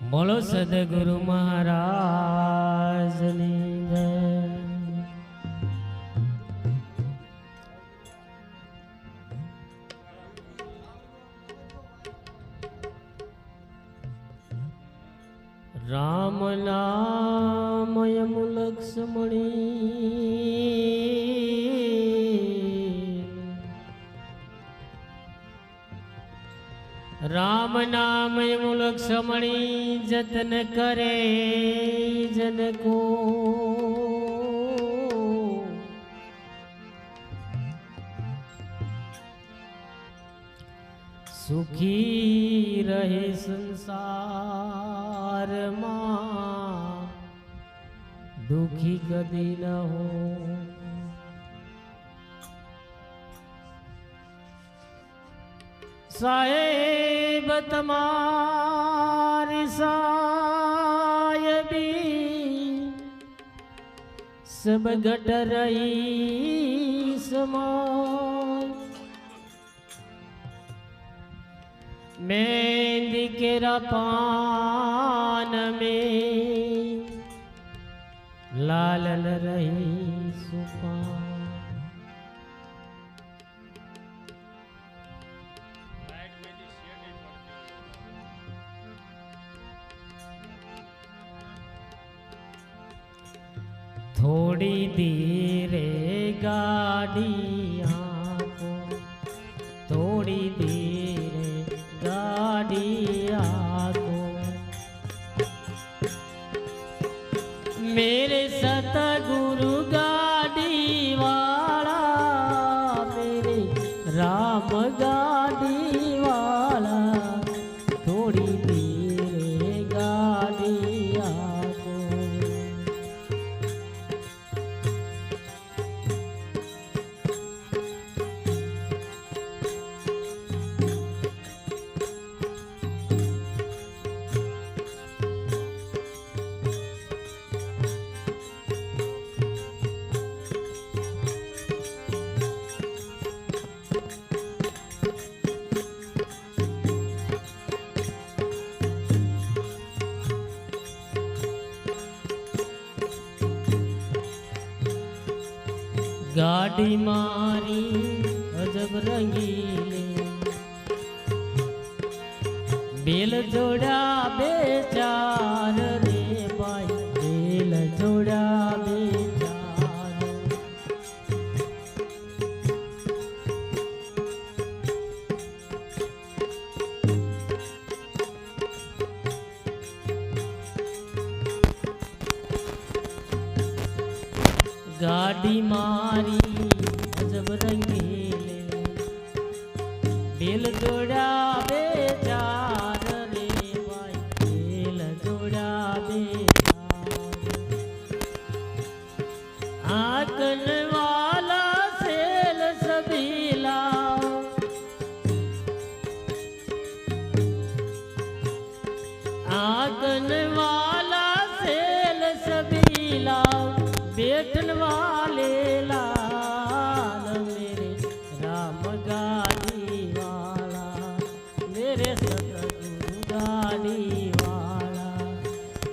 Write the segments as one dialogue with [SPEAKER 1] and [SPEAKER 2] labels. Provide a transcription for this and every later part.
[SPEAKER 1] બોલો સદગુરુ મહારાજની. રામ નામ મુલક સમણી જતન કરે જનકો. સુખી રહે સંસારમાં, દુખી કદી ન હો. સાહેબ મુસીબત મારી સાયબી સબ ગટ રહી સમાય મેં દીકરા પાન મેં લાલન રહી સુપા થોડી ધીરે ગાડી આપો થોડી ધીરે ગાડી આપો મેરે સતગુરુ ગાડી વાળા મેરે રામ ગા ગાડી મારી અજબ રંગીલે. બેલ જોડા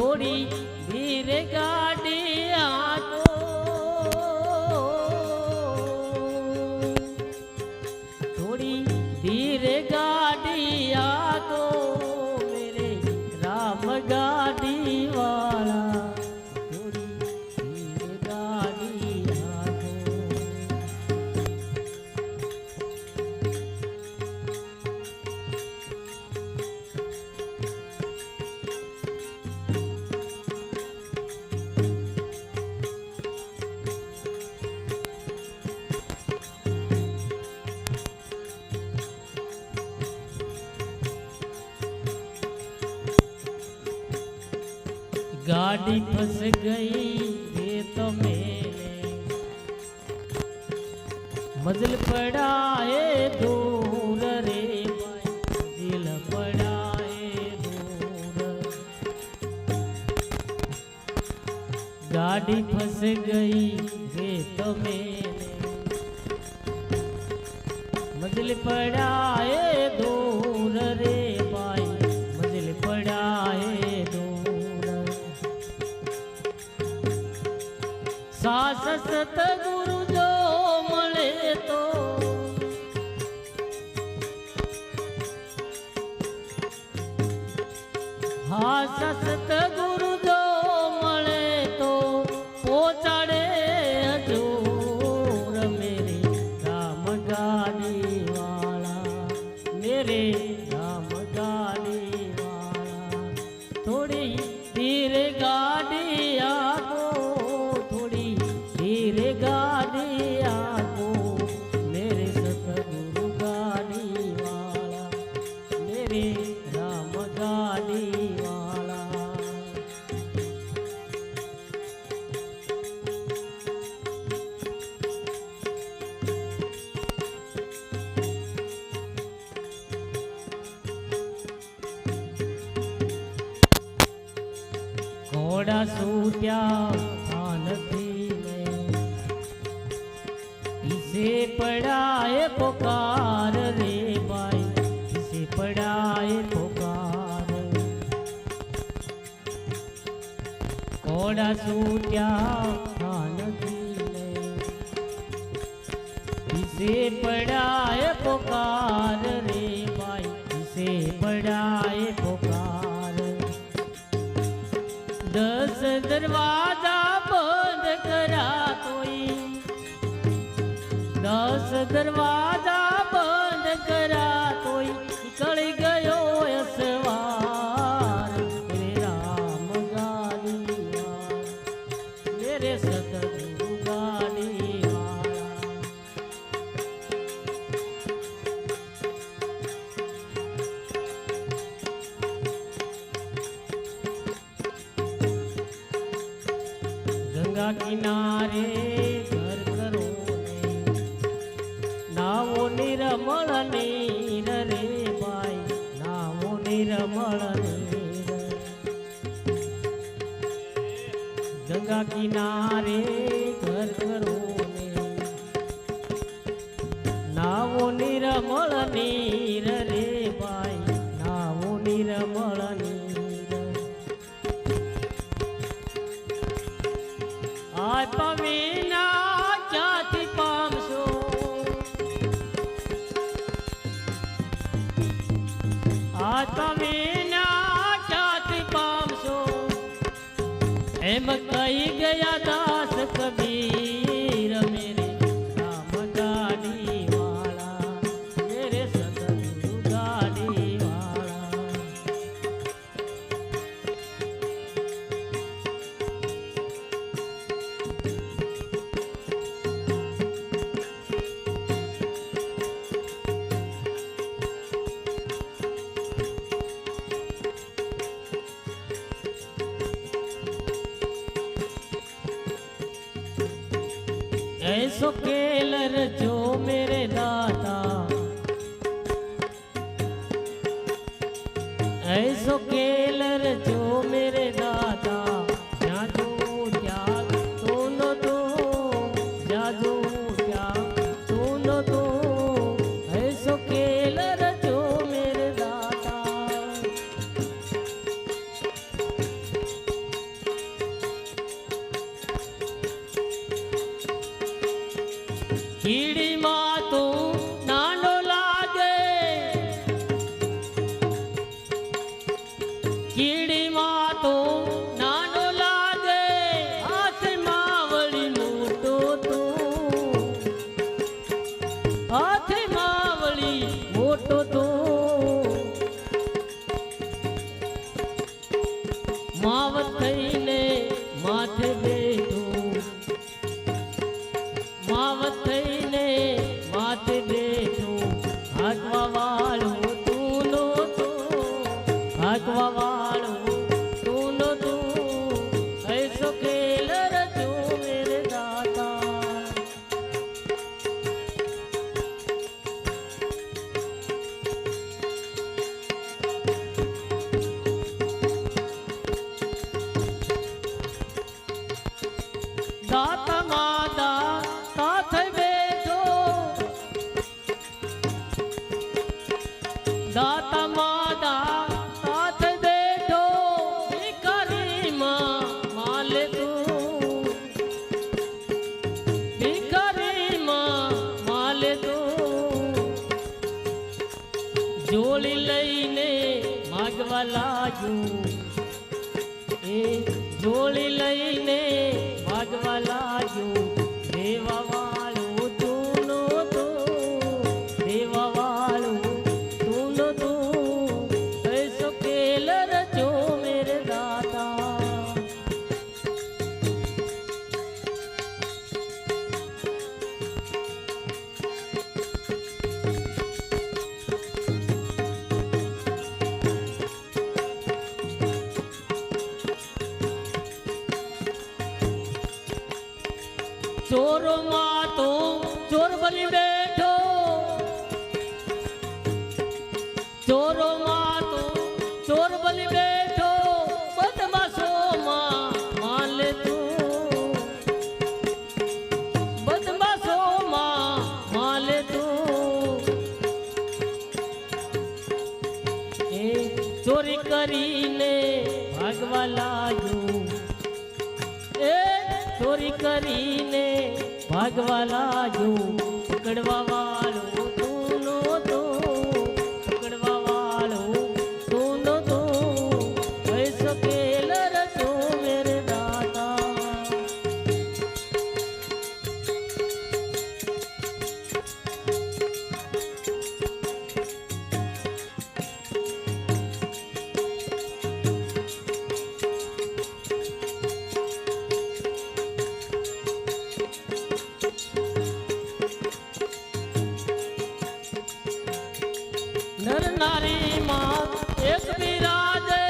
[SPEAKER 1] છોડી ધીર ગાડી ગાડી ફસ ગઈ રે તમે મજલ પડાએ દૂર રે દિલ પડાએ દૂર. ગાડી ફસ ગઈ રે તમે મજલ પડાએ દૂર સતગુરુ જો મળે તો. હા સતગુરુ તારા છૂટ્યા કિસે પડાય પોકાર રે ભાઈ કિસે પડાય પોકાર. દસ દરવાજા બંધ કરા તોય દસ દરવાજા કિનારે ઘર કરો ને નાવો નિરમળ નીર રે ભાઈ, નાવો નિરમળ નીર. આ પમીના જાતિ પામશો. આ તમે એમ કહી ગયા દાસ કબીર. eso que 嗯 ચોરો માં તો બની બેઠો, બદમાશો માં, માલે તું. એ ચોરી કરીને ભાગવા લાગ્યું. એ ચોરી કરીને ભાગવા લાગ્યું. પકડવા નર નારી માં એક બિરાજે.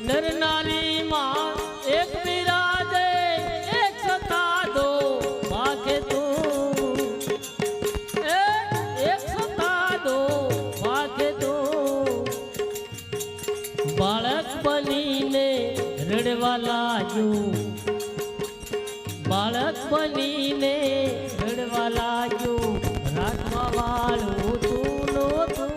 [SPEAKER 1] નર નારી માં એક બિરાજે. એક સતા દો ભાગે તું. એક સતા દો ભાગે તું. બાળક બનીને રડવા લાગ્યું. બાળક બનીને રડવા લાગ્યું. વાળું તું નો તું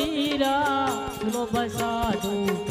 [SPEAKER 1] કહત કબીરા